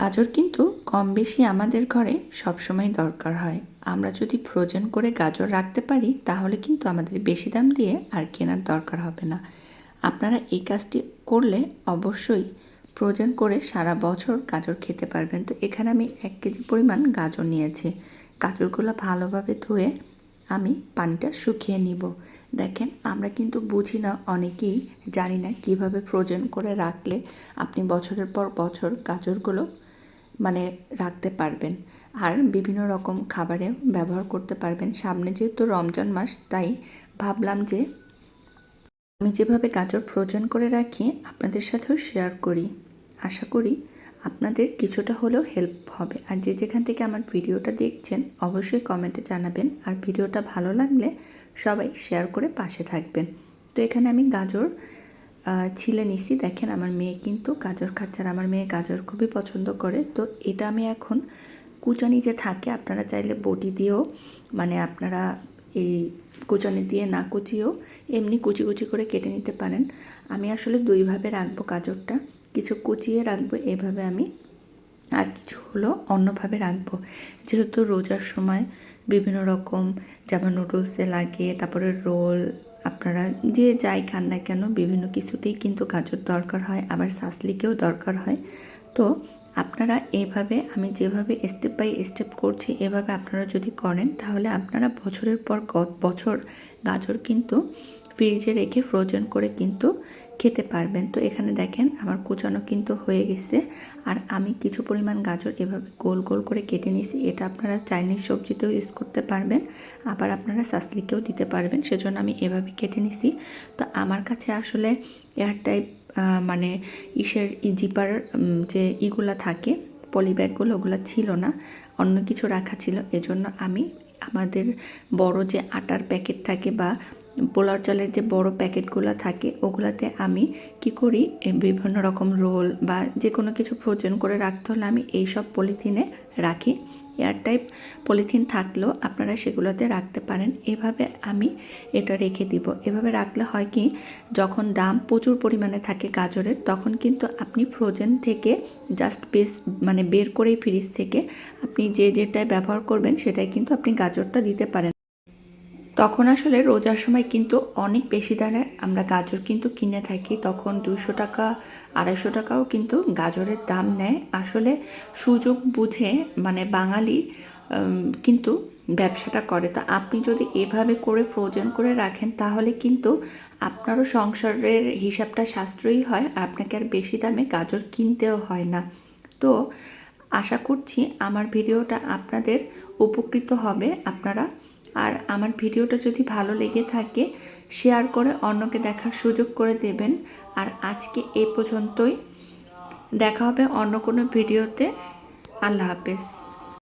গাজর কিন্তু কম বেশি আমাদের ঘরে সবসময় দরকার হয়। আমরা যদি ফ্রোজেন করে গাজর রাখতে পারি, তাহলে কিন্তু আমাদের বেশি দাম দিয়ে আর কেনার দরকার হবে না। আপনারা এই কাজটি করলে অবশ্যই ফ্রোজেন করে সারা বছর গাজর খেতে পারবেন। তো এখানে আমি এক কেজি পরিমাণ গাজর নিয়েছি। গাজরগুলো ভালোভাবে ধুয়ে আমি পানিটা শুকিয়ে নিব। দেখেন, আমরা কিন্তু বুঝি না, অনেকেই জানি না কীভাবে ফ্রোজেন করে রাখলে আপনি বছরের পর বছর গাজরগুলো মানে রাখতে পারবেন। আর বিভিন্ন রকম খাবারে ব্যবহার করতে পারবেন। সামনে যেহেতু রমজান মাস, তাই ভাবলাম যে আমি যেভাবে গাজর ফ্রোজেন করে রাখি, আপনাদের সাথেও শেয়ার করি। আশা করি আপনাদের কিছুটা হলেও হেল্প হবে। আর যে যেখান থেকে আমার ভিডিওটা দেখছেন, অবশ্যই কমেন্টে জানাবেন। আর ভিডিওটা ভালো লাগলে সবাই শেয়ার করে পাশে থাকবেন। তো এখানে আমি গাজর ছিলে নিছি। দেখেন, আমার মেয়ে কিন্তু গাজর খাচ্ছে আর আমার মেয়ে গাজর খুবই পছন্দ করে। তো এটা আমি এখন কুচানি যে থাকে, আপনারা চাইলে বটি দিয়েও মানে আপনারা এই কুচানি দিয়ে না কুচিয়েও এমনি কুচি কুচি করে কেটে নিতে পারেন। আমি আসলে দুইভাবে রাখব গাজরটা। কিছু কুচিয়ে রাখব, এভাবে আমি। আর কিছু হলো অন্যভাবে রাখব। যেহেতু রোজার সময় বিভিন্ন রকম, যেমন নুডলসে লাগে, তারপরে রোল আপনারা যে যাই খান না কেন, বিভিন্ন কিছুতেই কিন্তু গাজর দরকার হয়, আবার সাসলিকেও দরকার হয়। তো আপনারা এভাবে, আমি যেভাবে স্টেপ বাই স্টেপ করছি, এভাবে আপনারা যদি করেন, তাহলে আপনারা বছরের পর বছর গাজর কিন্তু ফ্রিজে রেখে ফ্রোজেন করে কিন্তু খেতে পারবেন। তো এখানে দেখেন আমার কুচানো কিন্তু হয়ে গেছে। আর আমি কিছু পরিমাণ গাজর এভাবে গোল গোল করে কেটে নিছি এটা আপনারা চাইনিজ সবজিতেও ইউজ করতে পারবেন। আবার আপনারা সাসলিকেও দিতে পারবেন। সেজন্য আমি এভাবে কেটে নিছি তো আমার কাছে আসলে এয়ার টাইপ মানে ইসের জিপার যে ইগুলা থাকে পলি ব্যাগগুলো ওগুলো ছিল না। অন্য কিছু রাখা ছিল। এজন্য আমি আমাদের বড় যে আটার প্যাকেট থাকে বা পোলার চালের যে বড় প্যাকেটগুলো থাকে, ওগুলাতে আমি কি করি বিভিন্ন রকম রোল বা যে কোনো কিছু ফ্রোজেন করে রাখতে হলে আমি এই সব পলিথিনে রাখি। এয়ার টাইপ পলিথিন থাকলেও আপনারা সেগুলোতে রাখতে পারেন। এভাবে আমি এটা রেখে দিব। এভাবে রাখলে হয় কি, যখন দাম প্রচুর পরিমাণে থাকে গাজরের, তখন কিন্তু আপনি ফ্রোজেন থেকে জাস্ট বেস মানে বের করেই ফ্রিজ থেকে আপনি যে যেটাই ব্যবহার করবেন, সেটাই কিন্তু আপনি গাজরটা দিতে পারেন। তখন আসলে রোজার সময় কিন্তু অনেক বেশি দামে আমরা গাজর কিন্তু কিনে থাকি, তখন দুশো টাকা, আড়াইশো টাকাও কিন্তু গাজরের দাম নেয়। আসলে সুযোগ বুঝে মানে বাঙালি কিন্তু ব্যবসাটা করে। তা আপনি যদি এভাবে করে ফ্রোজেন করে রাখেন, তাহলে কিন্তু আপনারও সংসারের হিসাবটা সাশ্রয়ী হয়, আর আপনাকে আর বেশি দামে গাজর কিনতেও হয় না। তো আশা করছি আমার ভিডিওটা আপনাদের উপকৃত হবে। আপনারা আর আমার ভিডিওটা যদি ভালো লেগে থাকে শেয়ার করে অন্যকে দেখার সুযোগ করে দেবেন। আর আজকে এ পর্যন্তই। দেখা হবে অন্য কোনো ভিডিওতে। আল্লাহ হাফেজ।